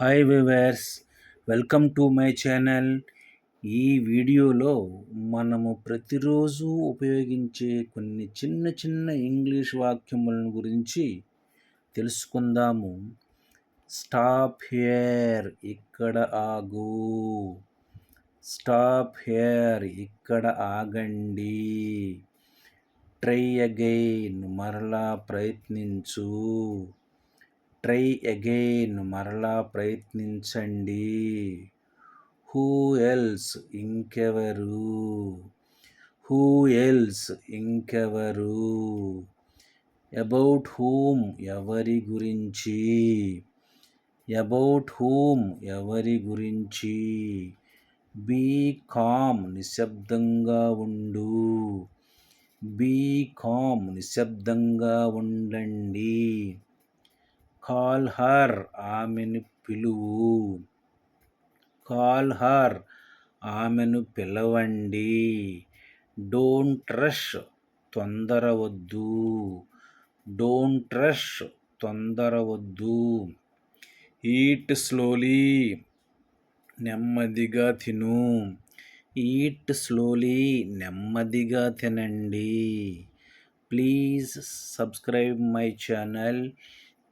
Hi viewers welcome to my channel ఈ వీడియోలో మనము ప్రతిరోజు ఉపయోగించే కొన్ని చిన్న చిన్న ఇంగ్లీష్ వాక్యములను గురించి తెలుసుకుందాము. స్టాప్ హియర్ ఇక్కడ ఆగు. స్టాప్ హియర్ ఇక్కడ ఆగండి. ట్రై అగైన్ మరలా ప్రయత్నించు. Try again. మరలా ప్రయత్నించండి. హూ ఎల్స్ ఇంకెవరు? హూ ఎల్స్ ఇంకెవరు? అబౌట్ హూమ్ ఎవరి గురించి? అబౌట్ హూమ్ ఎవరి గురించి? బీ కామ్ నిశ్శబ్దంగా ఉండు. బీ కామ్ నిశ్శబ్దంగా ఉండండి. కాల్ హర్ ఆమెను పిలువు. కాల్ హర్ ఆమెను పిలవండి. డోంట్ రష్ తొందర వద్దు. డోంట్ రష్ తొందర వద్దు. ఈట్ స్లోలీ నెమ్మదిగా తిను. ఈట్ స్లోలీ నెమ్మదిగా తినండి. Please subscribe my channel.